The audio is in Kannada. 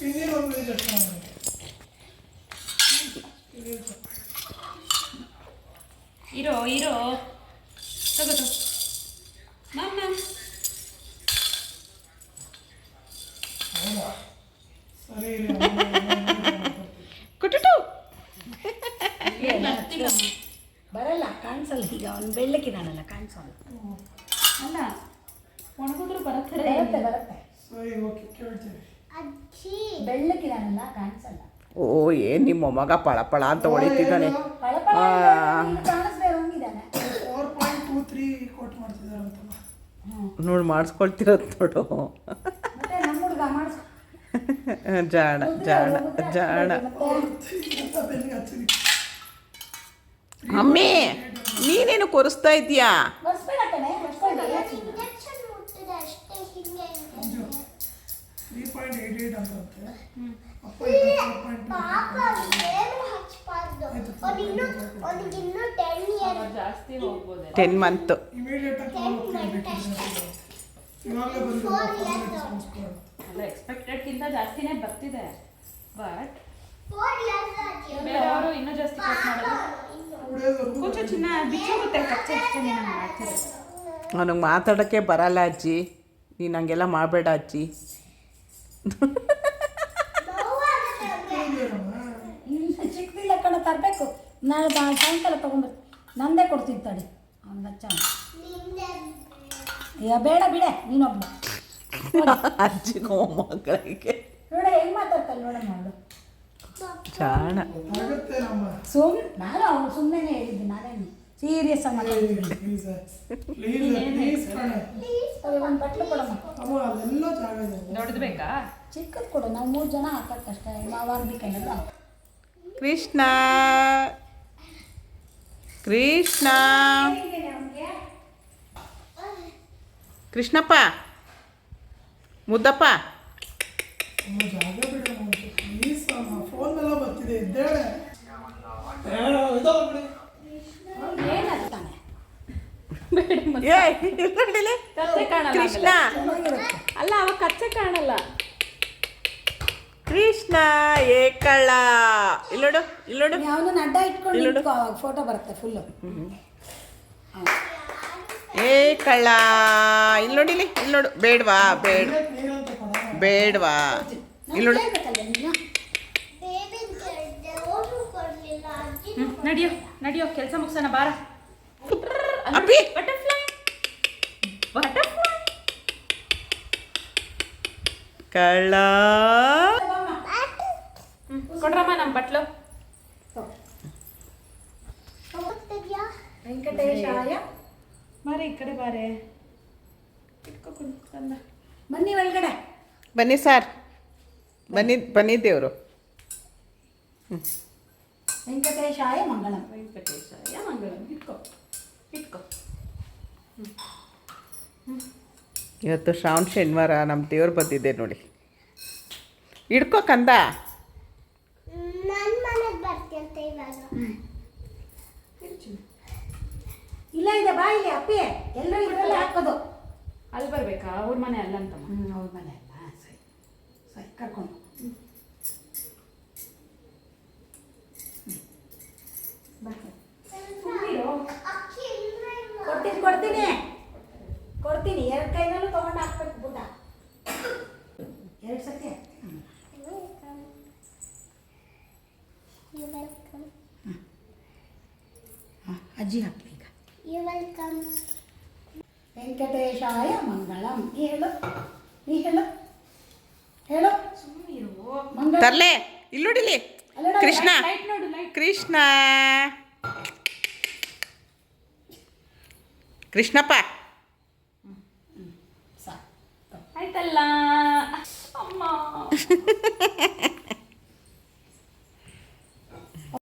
ಇದೆ ಇರೋ. ಇರೋ ತಗೋದು ಮ್ಯಾಮ್ ಮ್ಯಾಮ್. ಕುಟುಟು. ಬರಲ್ಲ ಕಾಣಿಸಲ್ಲ. ಈಗ ಅವ್ನು ಬೆಳ್ಳಕ್ಕಿದಾನಲ್ಲ ಕಾಣಿಸಲ್ಲ ಅಲ್ಲ. ಒಣಗಿದ್ರು ಬರುತ್ತೆ ಬರುತ್ತೆ ಸರಿ ಓಕೆ ಕೇಳ್ತೀವಿ ಬೆಳ್ಳಕ್ಕಿದಾನಲ್ಲ ಕಾಣಿಸಲ್ಲ. ಓ ಏನ್ ನಿಮ್ಮ ಮಗ ಪಳ ಪಳ ಅಂತ ಹೊಡಿತಿದ್ದಾನೆ? ಕಾಣಿಸ್ದೆ ಹೋಗಿದ್ದಾನೆ ಫೋರ್ ಪಾಯಿಂಟ್ ಟೂ ತ್ರೀ ನೋಡಿ ಮಾಡಿಸ್ಕೊಳ್ತಿರೋದು ನೋಡು. ಮತ್ತೆ ನಮ್ಮ ಹುಡುಗ ಮಾಡಿಸ್ಕೊ ಜಾಣ ಜಾಣ ಜಾಣ. ಅಮ್ಮಿ ನೀನೇನು ಕೊರಿಸ್ತಾ ಇದೀಯಾ ತ್ರೀ ಪಾಯಿಂಟ್ ಅಪ್ಪ ಫೋರ್ ಪಾಯಿಂಟ್ ಅವನಿಗಿನ್ನೂ ಟೆನ್ ಇಯರ್ ಜಾಸ್ತಿ ಹೋಗ್ಬೋದೆ? ಟೆನ್ ಮಂತ್ ಅಲ್ಲ ಎಕ್ಸ್ಪೆಕ್ಟೆಡ್ಗಿಂತ ಜಾಸ್ತಿನೇ ಬರ್ತಿದೆ. ಬಟ್ ಬೇರೆಯವರು ಇನ್ನೂ ಜಾಸ್ತಿ ಕಟ್ ಮಾಡೋದು? ಕೊಂಚ ಚಿನ್ನ ಬಿಚ್ಚೋಗುತ್ತೆ ಕಚ್ಚೆ ಅಷ್ಟೇ ನಾನು ಮಾಡ್ತಿರೋದು ಅವನಿಗೆ ಮಾತಾಡೋಕ್ಕೆ ಬರಲ್ಲ ಅಜ್ಜಿ. ನೀನು ಹಂಗೆಲ್ಲ ಮಾಡಬೇಡ ಅಜ್ಜಿ. ಚಿಕ್ಕದಿಲ್ಲ ಕಣ ತರಬೇಕು. ನಾಳೆ ಸಾಯಂಕಾಲ ತೊಗೊಂಬರ್ ನಂದೇ ಕೊಡ್ತೀನಿ ತಡಿ. ಅವ್ನು ಅಯ್ಯ ಬೇಡ ಬಿಡೆ ನೀನೊಬ್ಬ ಅಜ್ಜಿ ಮಕ್ಕಳಿಗೆ ನೋಡ ಹೆಂಗ್ ಮಾತಾಡ್ತಾಳೆ ನೋಡ ಮಾಡು. ಸುಮ್ ನಾನು ಅವಳು ಸುಮ್ಮನೆ ಹೇಳಿದ್ದು ನಾನೇನು ಸೀರಿಯಸ್ ಆಗಿ ಮಾತಾಡಿದ್ದೀನಿ ಪ್ಲೀಸ್ ಪ್ಲೀಸ್ ಒಂದು ಕೊಡಮ್ಮ. ಅಮ್ಮ ದೊಡ್ಡದು ಬೇಕಾ? ಚಿಕ್ಕದು ಕೊಡು. ನಾವು ಮೂರು ಜನ ಹಾಕಕ್ಕಷ್ಟೇ. ಮಾವಾಗ್ಬೇಕಲ್ಲ ಕೃಷ್ಣ. ಕೃಷ್ಣ. ಕೃಷ್ಣಪ್ಪ. ಮುದ್ದಪ್ಪ. ಅಮ್ಮ ಜಾಗ ಅಮ್ಮ. ಫೋನ್ ಎಲ್ಲ ಬರ್ತಿದೆ. ಇದ್ದೇಳೆ ಬೇಡ ಇದಲ್ಲ ಬಿಡಿ ಏನಾಗ್ತಾನೆ ಏ. ಕಚ್ಚೆ ಕಾಣಲ್ಲ ಕೃಷ್ಣ. ಅಲ್ಲ ಅವ ಕಚ್ಚೆ ಕಾಣಲ್ಲ. ಕೃಷ್ಣ ಏ ಕಳ್ಳ ಇಲ್ಲೋಡು ಇಲ್ಲೋಡು ಅವನನ್ನ ಅಡ್ಡ ಇಟ್ಕೊಂಡು ಇಲ್ಲೋಡು. ನೋಡು. ಅವಾಗ ಫೋಟೋ ಬರುತ್ತೆ ಫುಲ್ಲು ಏ ಕಳ್ಳ ಇಲ್ಲಿ ನೋಡಿಲಿ ಇಲ್ಲಿ ನೋಡು. ಬೇಡವಾ ಬೇಡ. ಬೇಡವಾ. ಇಲ್ಲಿ ನೋಡು. ಬೇಬಿ ಓಟು ಕೊಡ್ಲಿಲ್ಲ ಅಜ್ಜಿ ನಡಿಯೋ ನಡಿಯೋ ಕೆಲಸ ಮುಗಿಸೋಣ ಬಾರ. ಅಪ್ಪಿ. ಕಳ್ಳ ಕೊಡ್ರಮ್ಮ ನಮ್ಮ ಬಟ್ಲು ಹೋಗ್ತಿದ್ಯಾ ವೆಂಕಟೇಶಾಯ ಬಾರೆ ಈ ಕಡೆ ಬಾರೆ ಇಟ್ಕೊ ಕುಂತ್ ತಂದ ಬನ್ನಿ ಒಳಗಡೆ ಬನ್ನಿ ಸರ್ ಬನ್ನಿ ಬನ್ನಿ ದೇವರು ವೆಂಕಟೇಶಾಯ ಮಂಗಳಂ ವೆಂಕಟೇಶ ಯಾ ಮಂಗಳಂ ಇಟ್ಕೊ ಇಟ್ಕೊ ಇವತ್ತು ಶ್ರಾವಣ ಶನಿವಾರ ನಮ್ಮ ದೇವ್ರು ಬಂದಿದ್ದೆ ನೋಡಿ. ಹಿಡ್ಕೋ ಕಂದ. ನನ್ನ ಮನೆಗೆ ಬರ್ತಿಂತ ಇವಾಗ. ಇಲ್ಲ ಇದೆ ಬಾ ಇಲ್ಲಿ ಅಪ್ಪಿ. ಎಲ್ಲರೂ ಇದರಲ್ಲಿ ಹಾಕೋದು. ಅಲ್ಲಿ ಬರಬೇಕಾ? ಅವ್ರ ಮನೆ ಅಲ್ಲ ಹ್ಞೂ ಅವ್ರ ಮನೆ ಅಲ್ಲ. ಸರಿ. ಸರಿ ಕರ್ಕೊಂಡು. ಬರ್ತೀನಿ. ಕೊಡ್ತೀನಿ ಕೊಡ್ತೀನಿ. ಅಜ್ಜಿ ಹಾಕಿ ಈಗ You welcome. ವೆಂಕಟೇಶಾಯ ಮಂಗಳಂ. ಹೇಳು. ನೀ ಹೇಳು. ಹೇಳು. ಮಂಗಳ. ತರ್ಲೆ. ಇಲ್ಲಿ ನೋಡಿಲಿ ಕೃಷ್ಣ. ಲೈಟ್ ನೋಡು ಕೃಷ್ಣ. ಕೃಷ್ಣಪ್ಪ. ಆಯ್ತಲ್ಲ. ಅಮ್ಮ.